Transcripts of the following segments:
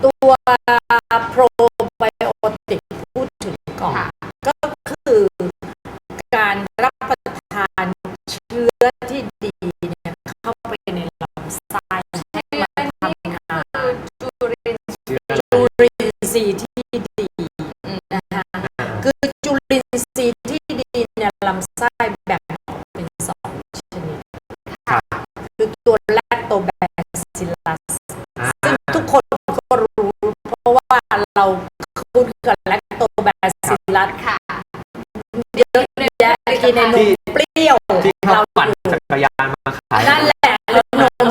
tua เยอะเลยแยะกินในนมเปรี้ยวที่เขาเราปั่นจักรยานมาขายนั่นแหละน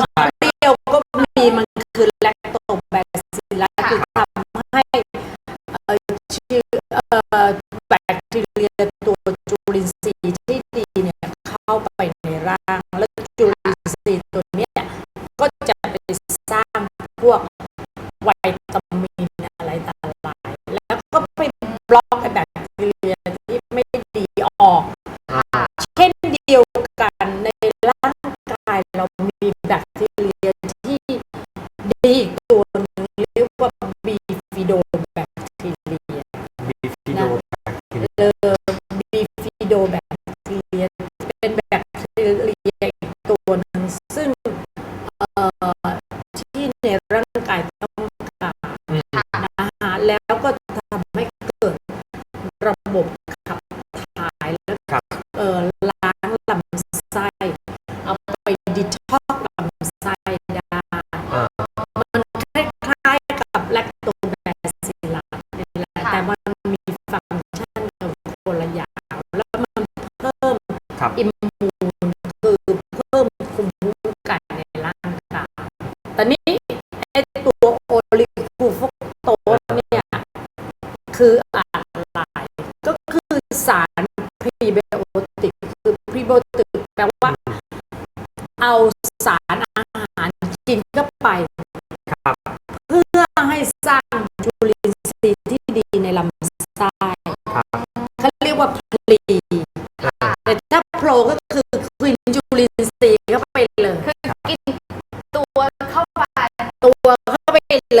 มเปรี้ยวก็มีมันคือแลคโตแบซิลลัสคือทำให้ชื่อแบคทีเรียตัว Gracias. อิมมูนคือเพิ่มภูมิคุ้มกันในร่างกายตอนนี้ไอตัวโอลิกูฟโตสเนี่ยคืออะไรก็คือสารพรีไบโอติกคือพรีไบโอติกแปลว่า เอาสารอาหารกินเข้าไป เพื่อให้สร้างจุลินทรีย์ que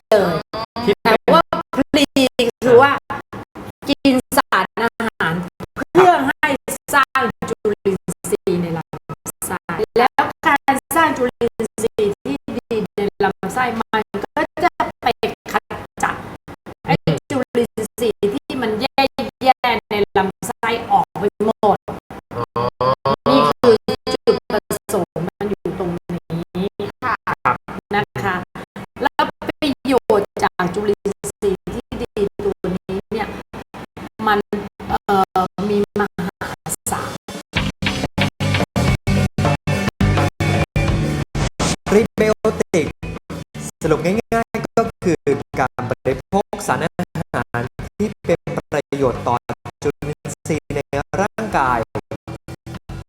การบริโภคสารอาหารที่เป็นประโยชน์ต่อจุลินทรีย์ในร่างกาย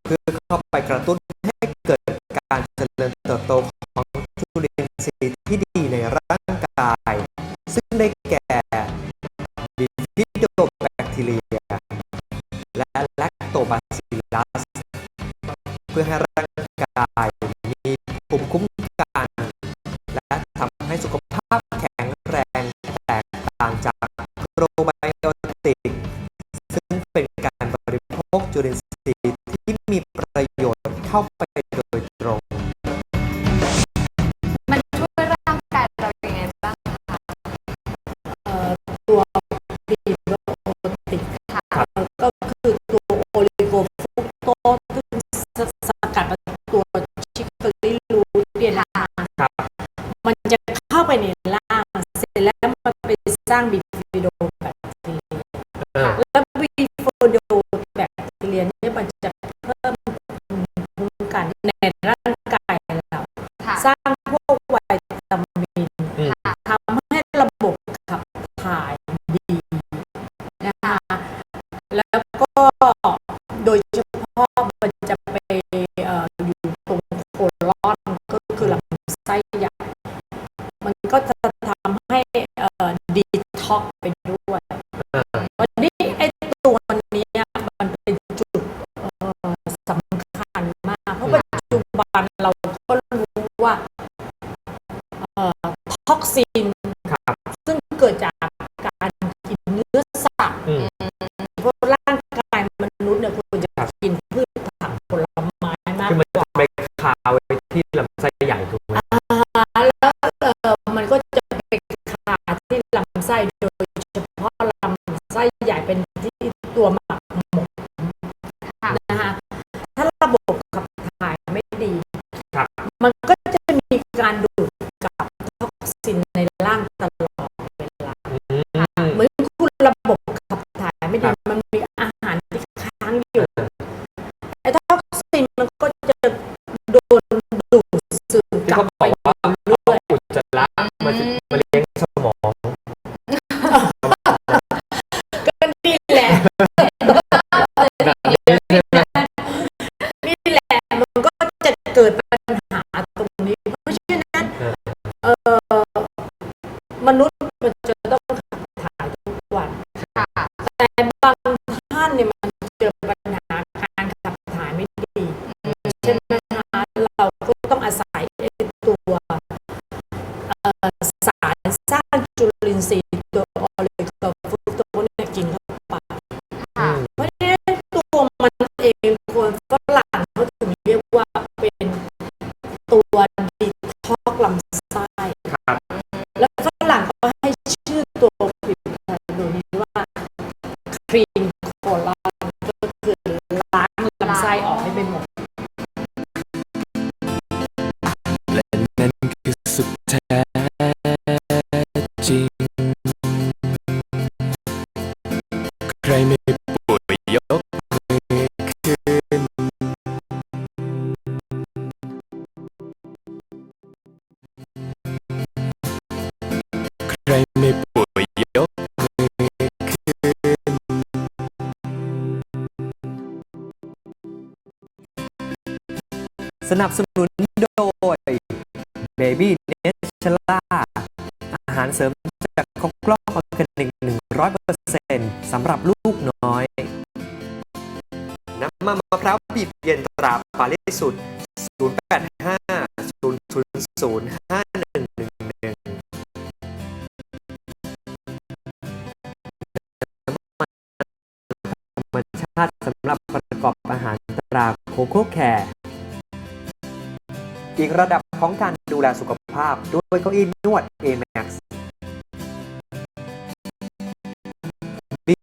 เพื่อเข้าไปกระตุ้นให้เกิดการเจริญเติบโตของจุลินทรีย์ที่ดีในร่างกาย ซึ่งได้แก่บิฟิโดแบคทีเรีย และแลคโตบาซิล สร้าง b 好。maka คือสุดแท้จริง ใครไม่ป่วยยกมือขึ้น ใครไม่ป่วยยกมือขึ้น สนับสนุน เบบี้เนชล่าอาหารเสริมจากคอกล้อคอร์เกนิกหนึ่งร้อยเปอร์เซ็นต์สำหรับลูกน้อย น้ำมันมะพร้าวบีบเย็นตราปาลิสุดห้าศูนย์000 5111 ธรรมชาติสำหรับประกอบอาหารตราโคโค่แคร์ อีกระดับของการดูแลสุขภาพด้วยเก้าอี้นวด a m a x มี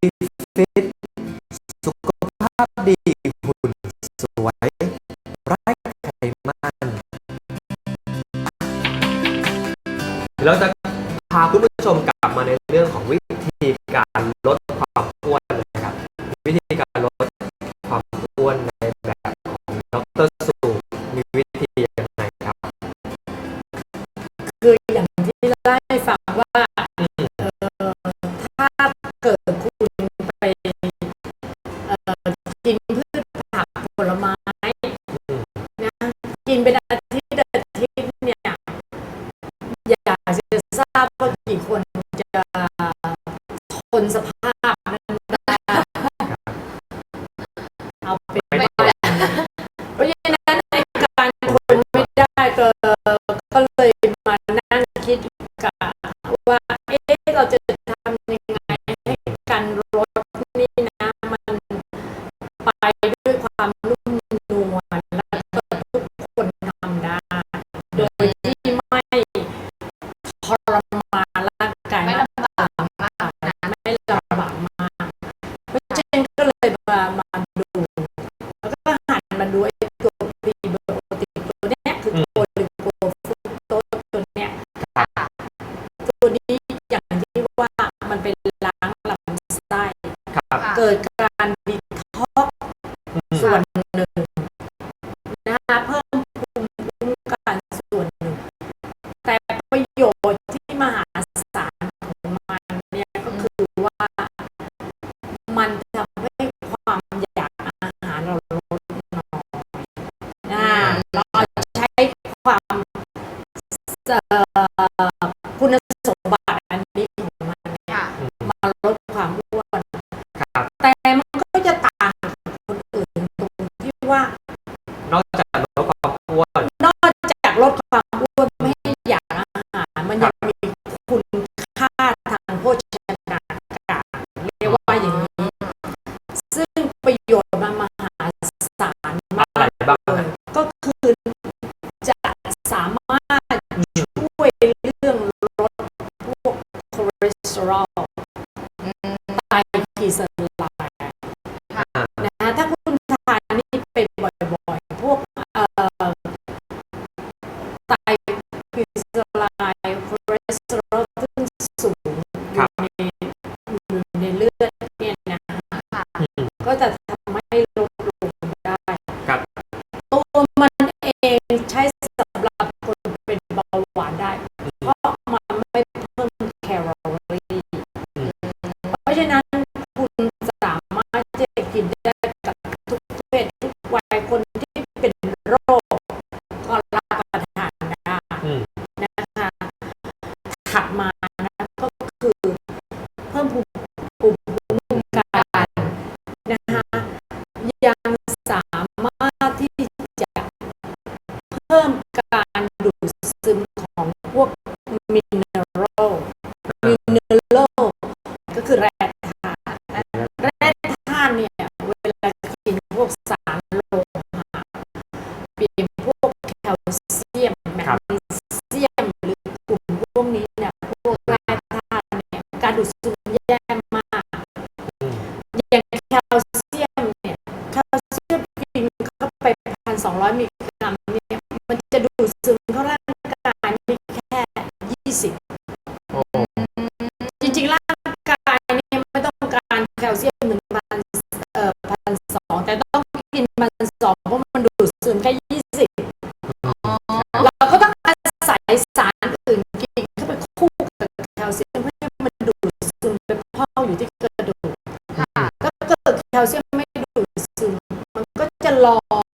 ก็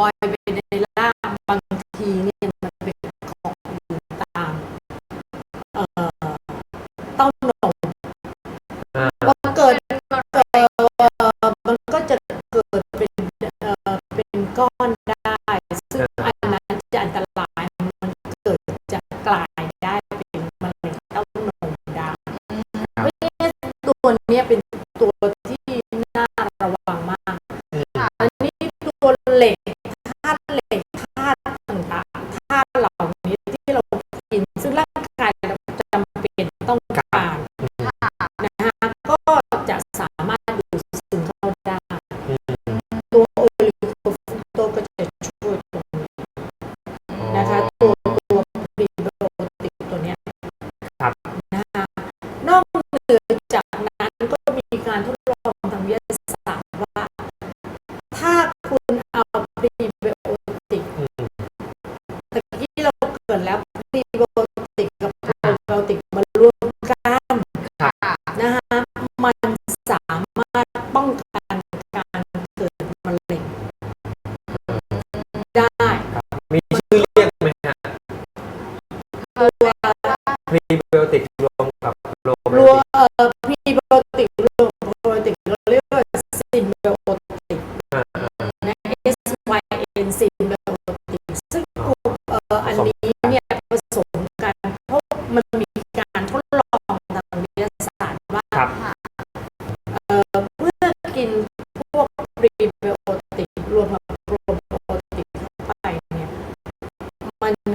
มั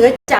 นือจาก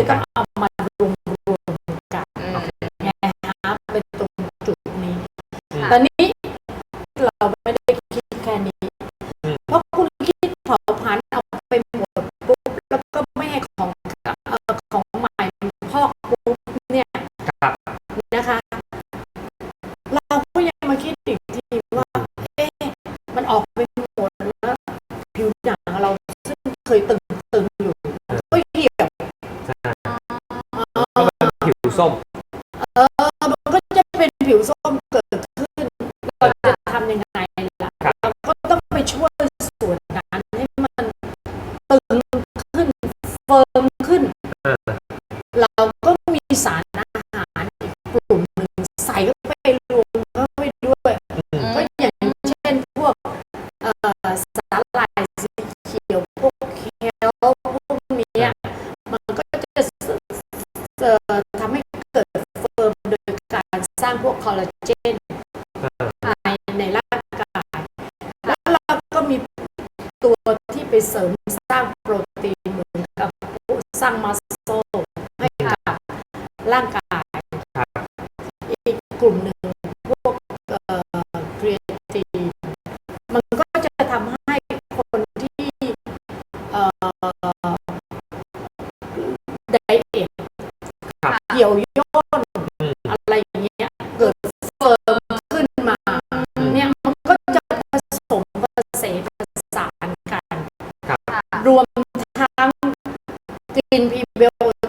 เลยต้องเอามารวมรวมกันนะคะเป็นตรงจุดนี้ ตอนนี้เราไม่ได้คิดแค่นี้ เพราะคุณคิดเผาผลาเอาไปหมดปุ๊บแล้วก็ไม่ให้ของของใหม่พอกปุ๊บเนี่ยนะคะ เราก็ยังมาคิดอีกทีว่าเอ๊ะมันออกไปหมดแล้วผิวหนังเราซึ่งเคยตึง Salmo างพวกคอลลาเจนภายในร่างกาย แล้วเราก็มีตัวที่ไปเสริมสร้างโปรตีนเหมือนกับสร้างมัส รวมทั้งกินพีเบล